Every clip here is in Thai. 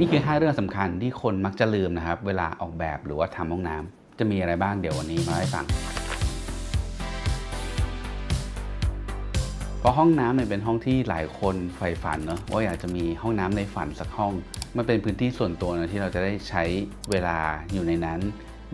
นี่คือ 5 เรื่องสำคัญที่คนมักจะลืมนะครับ เวลาออกแบบหรือว่าทำห้องน้ำจะมีอะไรบ้างเดี๋ยววันนี้มาให้ฟัง เพราะห้องน้ำเนี่ยเป็นห้องที่หลายคนใฝ่ฝันเนอะว่าอยากจะมีห้องน้ำในฝันสักห้อง มันเป็นพื้นที่ส่วนตัวนะที่เราจะได้ใช้เวลาอยู่ในนั้น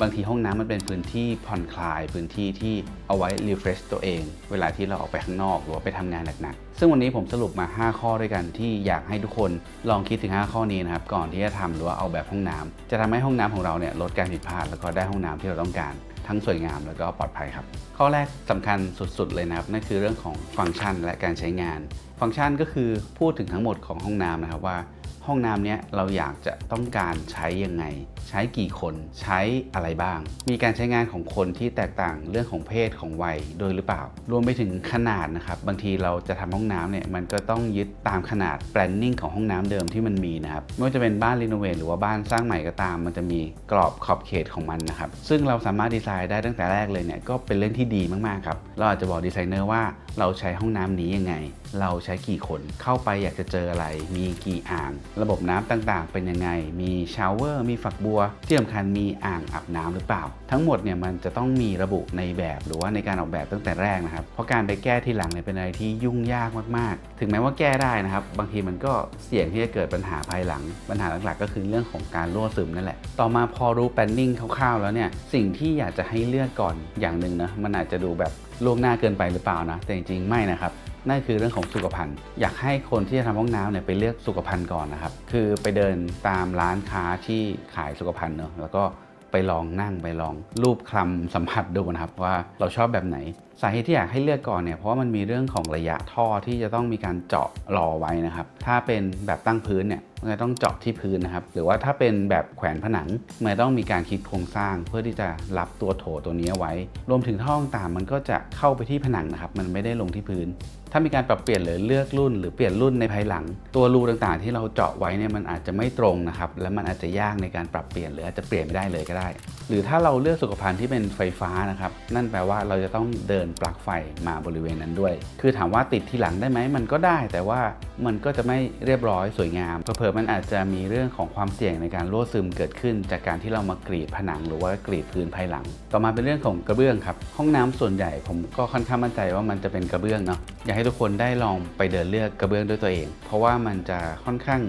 บางทีห้องน้ำมันเป็นพื้นที่ผ่อนคลาย พื้นที่ที่เอาไว้ refresh ตัวเอง เวลาที่เราออกไปข้างนอกหรือว่าไปทำงานหนักๆซึ่งวันนี้ผมสรุปมา 5 ข้อด้วยกันที่อยากให้ทุกคนลองคิดถึง 5 ข้อนี้นะครับก่อนที่จะทำหรือว่าเอาแบบห้องน้ำจะทำให้ห้องน้ำของเราเนี่ยลดการผิดพลาดแล้วก็ได้ห้องน้ำที่เราต้องการทั้งสวยงามแล้วก็ปลอดภัยครับ ข้อแรกสำคัญสุดๆเลยนะครับนั่นคือเรื่องของฟังก์ชันและการใช้งาน ฟังก์ชันก็คือพูดถึงทั้งหมดของห้องน้ำนะครับว่า ห้องน้ำเนี้ยเราอยากจะต้องการใช้ยังไง ใช้กี่คนใช้อะไรบ้าง มีการใช้งานของคนที่แตกต่างเรื่องของเพศของวัยโดยหรือเปล่า รวมไปถึงขนาดนะครับ บางทีเราจะทำห้องน้ำเนี่ยมันก็ต้องยึดตามขนาด planning ของห้องน้ำเดิมที่มันมีนะครับ ไม่ว่าจะเป็นบ้านรีโนเวทหรือว่าบ้านสร้างใหม่ก็ตาม มันจะมีกรอบขอบเขตของมันนะครับ ซึ่งเราสามารถดีไซน์ได้ตั้งแต่แรกเลยเนี่ยก็เป็นเรื่องที่ดีมากๆครับ เราอาจจะบอกดีไซเนอร์ว่าเราใช้ห้องน้ำนี้ยังไง เราใช้กี่คนเข้าไปอยากจะเจออะไร มีกี่อ่าง ระบบน้ำต่างๆ เป็นยังไง มีชาวเวอร์มีฝักบัวที่สำคัญมีอ่างอาบน้ำหรือเปล่า ทั้งหมดเนี่ยมันจะต้องมีระบุในแบบหรือว่าในการออกแบบตั้งแต่แรกนะครับ เพราะการไปแก้ทีหลังเนี่ยเป็นอะไรที่ยุ่งยากมากๆ ถึงแม้ว่าแก้ได้นะครับ บางทีมันก็เสี่ยงที่จะเกิดปัญหาภายหลัง ปัญหาหลักๆ ก็คือเรื่องของการรั่วซึมนั่นแหละ ต่อมาพอรู้แปนนิ่งคร่าวๆ แล้วเนี่ยสิ่งที่อยากจะให้เลือกก่อนอย่างหนึ่งนะมันอาจจะดูแบบล่วงหน้าเกินไปหรือเปล่านะ แต่จริงๆไม่นะครับ นั่นคือเรื่องของสุขภัณฑ์ อยากให้คนที่จะทำห้องน้ำเนี่ยไปเลือกสุขภัณฑ์ก่อนนะครับ คือไปเดินตามร้านค้าที่ขายสุขภัณฑ์เนอะแล้วก็ไปลองนั่งไปลองรูปคลำสัมผัสดูนะครับว่าเราชอบแบบไหน สาเหตุที่อยากให้เลือกก่อนเนี่ยเพราะว่ามันมีเรื่องของระยะท่อที่จะต้องมีการเจาะรอไว้นะครับ ถ้าเป็นแบบตั้งพื้นเนี่ย มันจะต้องเจาะที่พื้นนะครับ หรือว่าถ้าเป็นแบบแขวนผนังมันต้องมีการคิดโครงสร้างเพื่อที่จะรับตัวโถตัวนี้ไว้ รวมถึงท่อต่างมันก็จะเข้าไปที่ผนังนะครับ มันไม่ได้ลงที่พื้น ถ้ามีการปรับเปลี่ยนหรือเลือกรุ่น หรือเปลี่ยนรุ่นในภายหลัง ตัวรูต่างๆ ที่เราเจาะไว้เนี่ยมันอาจจะไม่ตรงนะครับ และมันอาจจะยากในการปรับเปลี่ยนหรืออาจจะเปลี่ยนไม่ได้เลยก็ได้ หรือถ้าเราเลือกสุขภัณฑ์ที่เป็นไฟฟ้านะครับ นั่นแปลว่าเราจะต้องเดินปลั๊กไฟมาบริเวณนั้นด้วย คือถามว่าติดทีหลังได้ไหมมันก็ได้ แต่ว่ามันก็จะไม่เรียบร้อยสวยงามเผลอมันอาจจะมีเรื่องของความเสี่ยงในการรั่วซึมเกิดขึ้น จากการที่เรามากรีดผนังหรือว่ากรีดพื้นภายหลัง ต่อมาเป็นเรื่องของกระเบื้องครับ ห้องน้ำส่วนใหญ่ผมก็ค่อนข้างมั่นใจว่ามันจะเป็นกระเบื้องเนาะอยากให้ทุกคนได้ลองไปเดินเลือกกระเบื้องด้วยตัวเอง เพราะว่ามันจะค่อนข้าง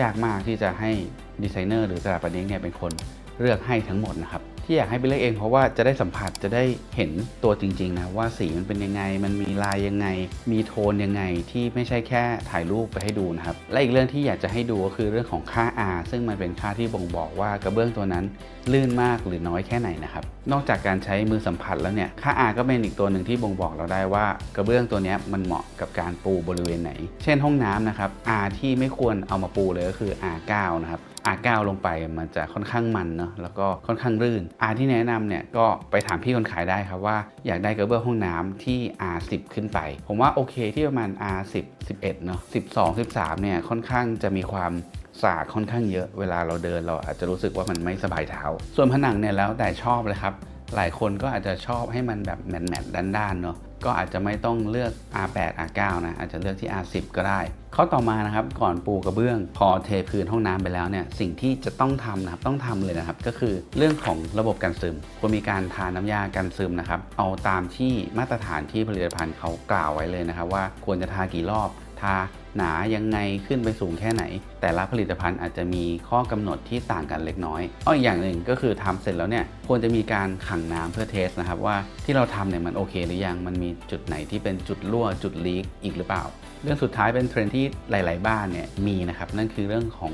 ยากมากที่จะให้ดีไซเนอร์หรือสถาปนิกเนี่ยเป็นคน เลือกให้ทั้งหมดนะครับที่อยากให้ไปเลือกเองเพราะว่าจะได้สัมผัสจะได้เห็นตัวจริงๆนะว่าสีมันเป็นยังไง มันมีลายยังไง มีโทนยังไงที่ไม่ใช่แค่ถ่ายรูปไปให้ดูนะครับและอีกเรื่องที่อยากจะให้ดูก็คือเรื่องของค่า R ซึ่งมันเป็นค่าที่บ่งบอกว่ากระเบื้องตัวนั้นลื่นมากหรือน้อยแค่ไหนนะครับนอกจากการใช้มือสัมผัสแล้วเนี่ยค่า R ก็เป็นอีกตัวหนึ่งที่บ่งบอกเราได้ว่ากระเบื้องตัวนี้มันเหมาะกับการปูบริเวณไหน เช่นห้องน้ำนะครับ R ที่ไม่ควรเอามาปูเลยก็คือ R9 นะครับ R9 ลงไปมันจะค่อนข้างมันเนาะแล้วก็ค่อนข้างรื่น R ที่แนะนำเนี่ยก็ไปถามพี่คนขายได้ครับว่าอยากได้กระเบื้องห้องน้ำที่ R10 ขึ้นไป ผมว่าโอเคที่ประมาณ R10 11เนาะ12 13เนี่ยค่อนข้างจะมีความสาค่อนข้างเยอะเวลาเราเดินเราอาจจะรู้สึกว่ามันไม่สบายเท้า ส่วนผนังเนี่ยแล้วแต่ชอบเลยครับหลายคนก็อาจจะชอบให้มันแบบแมทๆด้านๆเนาะ ก็อาจจะไม่ต้องเลือก R8 R9 นะอาจจะเลือกที่ R10 ก็ได้ข้อต่อมานะครับก่อนปูกระเบื้อง พอเทพื้นห้องน้ำไปแล้วเนี่ยสิ่งที่จะต้องทำนะครับต้องทำเลยนะครับ ก็คือเรื่องของระบบกันซึมควรมีการทาน้ำยากันซึมนะครับเอาตามที่มาตรฐานที่ผลิตภัณฑ์เขากล่าวไว้เลยนะครับ ว่าควรจะทากี่รอบทา หนายังไงขึ้นไปสูงแค่ไหน แต่ละผลิตภัณฑ์อาจจะมีข้อกำหนดที่ต่างกันเล็กน้อยอ้ออีกอย่างหนึ่งก็คือทำเสร็จแล้วเนี่ยควรจะมีการขังน้ำเพื่อเทสนะครับว่าที่เราทำเนี่ยมันโอเคหรือยังมันมีจุดไหนที่เป็นจุดรั่วจุดลีกอีกหรือเปล่า เรื่องสุดท้ายเป็นเทรนด์ที่หลาย ๆ บ้านเนี่ยมีนะครับนั่นคือเรื่องของ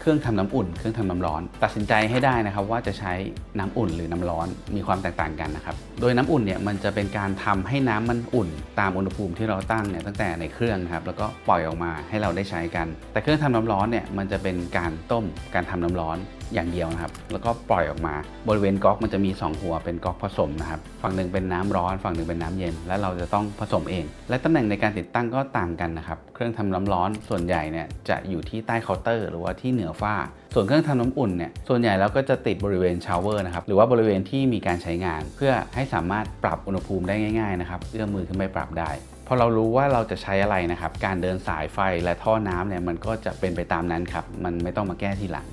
เครื่องทำน้ำอุ่น เครื่องทำน้ำร้อน ตัดสินใจให้ได้นะครับว่าจะใช้น้ำอุ่นหรือน้ำร้อนมีความแตกต่างกันนะครับ โดยน้ำอุ่นเนี่ยมันจะเป็นการทำให้น้ำมันอุ่น ตามอุณหภูมิที่เราตั้งเนี่ยตั้งแต่ในเครื่องนะครับแล้วก็ปล่อยออกมาให้เราได้ใช้กัน แต่เครื่องทำน้ำร้อนเนี่ยมันจะเป็นการต้มการทำน้ำร้อนอย่างเดียวนะครับ แล้วก็ปล่อยออกมา บริเวณก๊อกมันจะมี 2 หัวเป็นก๊อกผสมนะครับ ฝั่งหนึ่งเป็นน้ำร้อน ฝั่งหนึ่งเป็นน้ำเย็น และเราจะต้องผสมเอง และตำแหน่งในการติดตั้งก็ต่างกันนะครับ เครื่องทำน้ำร้อนส่วนใหญ่เนี่ยจะอยู่ที่ใต้เคาน์เตอร์ หรือว่าที่เหนือฝ้า ส่วนเครื่องทำน้ำอุ่นเนี่ยส่วนใหญ่แล้วก็จะติดบริเวณชาวเวอร์นะครับหรือว่าบริเวณที่มีการใช้งาน เพื่อให้สามารถปรับอุณหภูมิได้ง่ายๆนะครับเอื้อมมือขึ้นไปปรับได้พอเรารู้ว่าเราจะใช้อะไรนะครับ การเดินสายไฟและท่อน้ำเนี่ยมันก็จะเป็นไปตามนั้นครับ มันไม่ต้องมาแก้ทีหลัง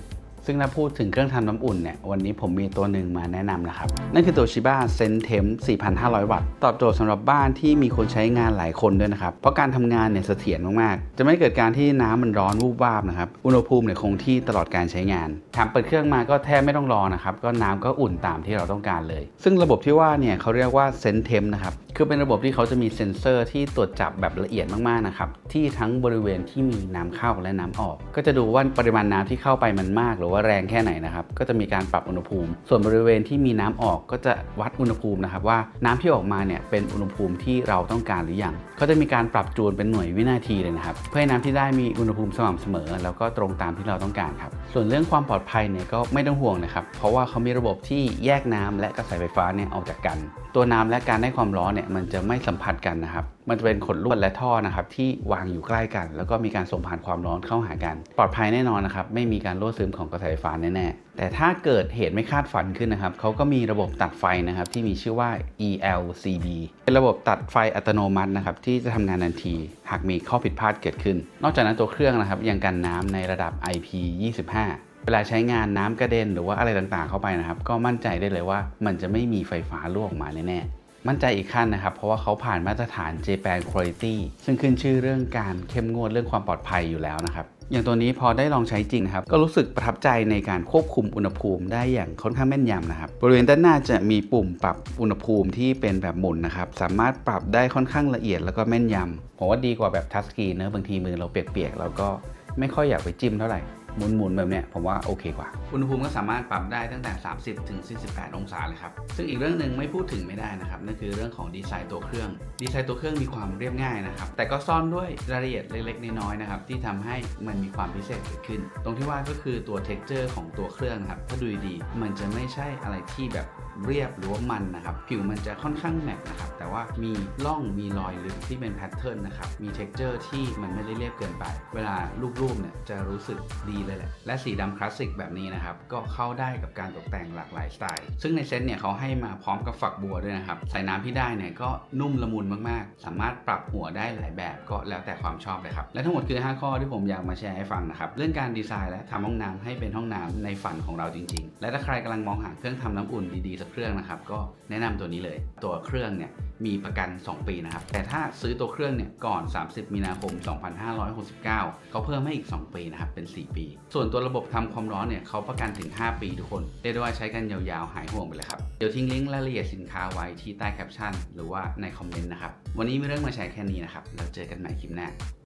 ซึ่งถ้าพูดถึงเครื่องทำน้ำอุ่นเนี่ย วันนี้ผมมีตัวหนึ่งมาแนะนำนะครับ นั่นคือตัว Shiba Sentem 4,500 วัตต์ ตอบโจทย์สำหรับบ้านที่มีคนใช้งานหลายคนด้วยนะครับ เพราะการทำงานเนี่ยเสถียรมากๆ จะไม่เกิดการที่น้ำมันร้อนวูบวาบนะครับ อุณหภูมิเนี่ยคงที่ตลอดการใช้งานถามเปิดเครื่องมาก็แทบไม่ต้องรอนะครับ ก็น้ำก็อุ่นตามที่เราต้องการเลย ซึ่งระบบที่ว่าเนี่ยเขาเรียกว่า Sentem นะครับ คือเป็นระบบที่เขาจะมีเซ็นเซอร์ที่ตรวจจับแบบละเอียดมากๆนะครับที่ทั้งบริเวณที่มีน้ำเข้าและน้ำออก ก็จะดูว่าปริมาณน้ำที่เข้าไปมันมาก หรือว่าแรงแค่ไหนนะครับก็จะมีการปรับอุณหภูมิ ส่วนบริเวณที่มีน้ำออกก็จะวัดอุณหภูมินะครับว่าน้ำที่ออกมาเนี่ยเป็นอุณหภูมิที่เราต้องการหรือยังเขาจะมีการปรับจูนเป็นหน่วยวินาทีเลยนะครับเพื่อให้น้ำที่ได้มีอุณหภูมิสม่ำเสมอ แล้วก็ตรงตามที่เราต้องการครับส่วนเรื่องความปลอดภัยเนี่ยก็ไม่ต้องห่วงนะครับเพราะว่าเขามีระบบที่แยกน้ำและกระแสไฟฟ้าเนี่ยออกจากกัน ตัวน้ำและการได้ความร้อนเนี่ยมันจะไม่สัมผัสกันนะครับ มันจะเป็นขดลวดและท่อนะครับที่วางอยู่ใกล้กัน แล้วก็มีการส่งผ่านความร้อนเข้าหากัน ปลอดภัยแน่นอนนะครับ ไม่มีการรั่วซึมของกระแสไฟฟ้าแน่ๆ แต่ถ้าเกิดเหตุไม่คาดฝันขึ้นนะครับเขาก็มีระบบตัดไฟนะครับที่มีชื่อว่า ELCB เป็นระบบตัดไฟอัตโนมัตินะครับที่จะทำงานทันที หากมีข้อผิดพลาดเกิดขึ้น นอกจากนั้นตัวเครื่องนะครับยังกันน้ำในระดับ IP25 เวลาใช้งานน้ำกระเด็นหรือว่าอะไรต่างๆเข้าไปนะครับ ก็มั่นใจได้เลยว่ามันจะไม่มีไฟฟ้ารั่วออกมาแน่ๆ มั่นใจอีกขั้นนะครับ เพราะว่าเขาผ่านมาตรฐาน Japan Quality ซึ่งขึ้นชื่อเรื่องการเข้มงวดเรื่องความปลอดภัยอยู่แล้วนะครับอย่างตัวนี้พอได้ลองใช้จริงนะครับ ก็รู้สึกประทับใจในการควบคุมอุณหภูมิได้อย่างค่อนข้างแม่นยำนะครับ บริเวณด้านหน้าจะมีปุ่มปรับอุณหภูมิที่เป็นแบบหมุนนะครับ สามารถปรับได้ค่อนข้างละเอียดแล้วก็แม่นยำผมว่าดีกว่าแบบทัชสกรีนเนอะบางทีมือเราเปียกๆแล้วก็ไม่ค่อยอยากไปจิ้มเท่าไหร่ หมุนๆแบบเนี้ยผมว่าโอเคกว่า อุณหภูมิก็สามารถปรับได้ตั้งแต่ 30ถึง48 องศาเลยครับ ซึ่งอีกเรื่องหนึ่งไม่พูดถึงไม่ได้นะครับ นั่นคือเรื่องของดีไซน์ตัวเครื่อง ดีไซน์ตัวเครื่องมีความเรียบง่ายนะครับ แต่ก็ซ่อนด้วยรายละเอียดเล็กๆ น้อยๆนะครับ ที่ทำให้มันมีความพิเศษเกิดขึ้น ตรงที่ว่าก็คือตัวเท็กเจอร์ของตัวเครื่องครับ ถ้าดูดีมันจะไม่ใช่อะไรที่แบบ เรียบหรือว่ามันนะครับ ผิวมันจะค่อนข้างแมตต์นะครับ แต่ว่ามีร่องมีรอยลึกที่เป็นแพทเทิร์นนะครับ มี texture ที่มันไม่ได้เรียบเกินไป เวลารูปๆเนี่ยจะรู้สึกดีเลยแหละ และสีดำคลาสสิกแบบนี้นะครับ ก็เข้าได้กับการตกแต่งหลากหลายสไตล์ ซึ่งในเซตเนี่ยเขาให้มาพร้อมกับฝักบัวด้วยนะครับใส่น้ำที่ได้เนี่ยก็นุ่มละมุนมากๆ สามารถปรับหัวได้หลายแบบก็แล้วแต่ความชอบเลยครับ และทั้งหมดคือ 5 ข้อที่ผมอยากมาแชร์ให้ฟังนะครับ เรื่องการดีไซน์และทำห้องน้ำให้เป็นห้องน้ำในฝันของเราจริง ๆ และถ้าใครกำลังมองหาเครื่องทำน้ำอุ่นดีๆสักเครื่องนะครับก็แนะนำตัวนี้เลย ตัวเครื่องเนี่ยมีประกัน 2 ปีนะครับ แต่ถ้าซื้อตัวเครื่องเนี่ยก่อน 30 มีนาคม 2569 เขาเพิ่มให้อีก 2 ปีนะครับ เป็น 4 ปี ส่วนตัวระบบทำความร้อนเนี่ยเขาประกันถึง 5 ปีทุกคนเรียกได้ว่าใช้กันยาวๆ หายห่วงไปเลยครับ เดี๋ยวทิ้งลิงก์รายละเอียดสินค้าไว้ที่ใต้แคปชั่นหรือว่าในคอมเมนต์นะครับ วันนี้มีเรื่องมาแชร์แค่นี้นะครับ แล้วเจอกันใหม่คลิปหน้า